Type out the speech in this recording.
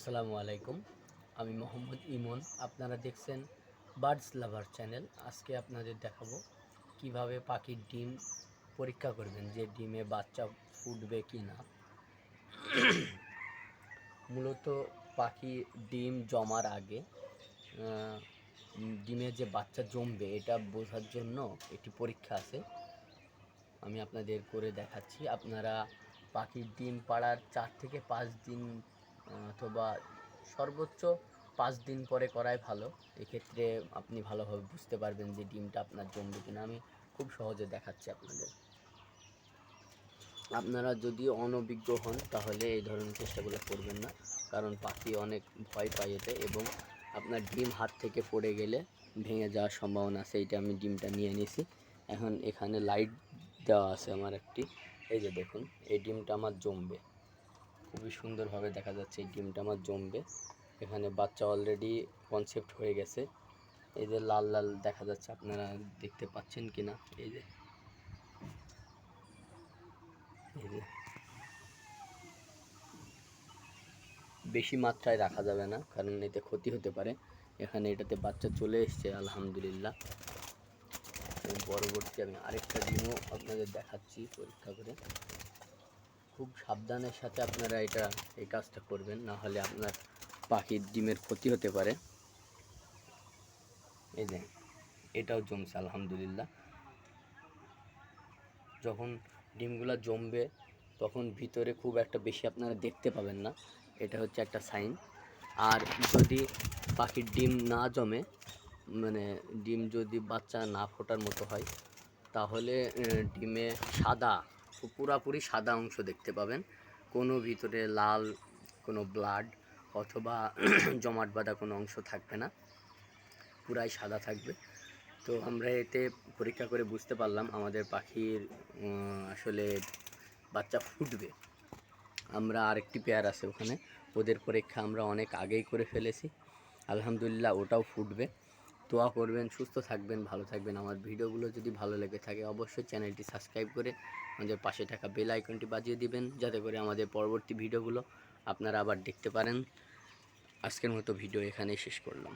আসসালামু আলাইকুম। আমি মোহাম্মদ ইমন। আপনারা দেখছেন বার্ডস লাভার চ্যানেল। আজকে আপনাদের দেখাবো কীভাবে পাখির ডিম পরীক্ষা করবেন, যে ডিমে বাচ্চা ফুটবে কি না মূলত পাখি ডিম জমার আগে ডিমে যে বাচ্চা জমবে, এটা বোঝার জন্য একটি পরীক্ষা আছে। আমি আপনাদের করে দেখাচ্ছি। আপনারা পাখির ডিম পাড়ার চার থেকে পাঁচ দিন অথবা সর্বোচ্চ পাঁচ দিন পরে করাই ভালো। এক্ষেত্রে আপনি ভালোভাবে বুঝতে পারবেন যে ডিমটা আপনার জমবে কিনা। আমি খুব সহজে দেখাচ্ছি আপনাদের। আপনারা যদি অনভিজ্ঞ হন, তাহলে এই ধরনের চেষ্টাগুলো করবেন না। কারণ পাখি অনেক ভয় পায় এতে এবং আপনার ডিম হাত থেকে পড়ে গেলে ভেঙে যাওয়ার সম্ভাবনা আছে। এইটা আমি ডিমটা নিয়ে নিয়েছি এখন এখানে লাইট দেওয়া আছে আমার একটি। এই যে দেখুন, এই ডিমটা আমার জমবে। খুবই সুন্দরভাবে দেখা যাচ্ছে এই ডিমটা আমার জমবে। এখানে বাচ্চা অলরেডি কনসেপ্ট হয়ে গেছে। এই যে লাল লাল দেখা যাচ্ছে, আপনারা দেখতে পাচ্ছেন কি না এই যে। এই যে। বেশি মাত্রায় রাখা যাবে না, কারণ এতে ক্ষতি হতে পারে। এখানে এটাতে বাচ্চা চলে এসছে, আলহামদুলিল্লাহ। পরবর্তী আমি আরেকটা ডিমও আপনাদের দেখাচ্ছি, পরীক্ষা করে। খুব সাবধানের সাথে আপনারা এটা, এই কাজটা করবেন, না হলে আপনার পাখির ডিমের ক্ষতি হতে পারে। এই যে, এটাও জমছে, আলহামদুলিল্লাহ। যখন ডিমগুলো জমবে, তখন ভিতরে খুব একটা বেশি আপনারা দেখতে পাবেন না। এটা হচ্ছে একটা সাইন। আর যদি পাখির ডিম না জমে মানে ডিম যদি বাচ্চা না ফোটার মতো হয়, তাহলে ডিমে সাদা পুরাপুরি সাদা অংশ দেখতে পাবেন। কোনো ভিতরে লাল কোনো ব্লাড অথবা জমাট বাঁধা কোনো অংশ থাকবে না। পুরাই সাদা থাকবে। তো আমরা এতে পরীক্ষা করে বুঝতে পারলাম আমাদের পাখির আসলে বাচ্চা ফুটবে। আমরা আরেকটি পেয়ার আছে ওখানে। ওদের পরীক্ষা আমরা অনেক আগেই করে ফেলেছি। আলহামদুলিল্লাহ ওটাও ফুটবে। দোয়া করবেন, সুস্থ থাকবেন, ভালো থাকবেন। আমার ভিডিওগুলো যদি ভালো লেগে থাকে, অবশ্যই চ্যানেলটি সাবস্ক্রাইব করে আমাদের পাশে থাকা বেল আইকনটি বাজিয়ে দিবেন, যাতে করে আমাদের পরবর্তী ভিডিওগুলো আপনারা আবার দেখতে পারেন। আজকের মতো ভিডিও এখানেই শেষ করলাম।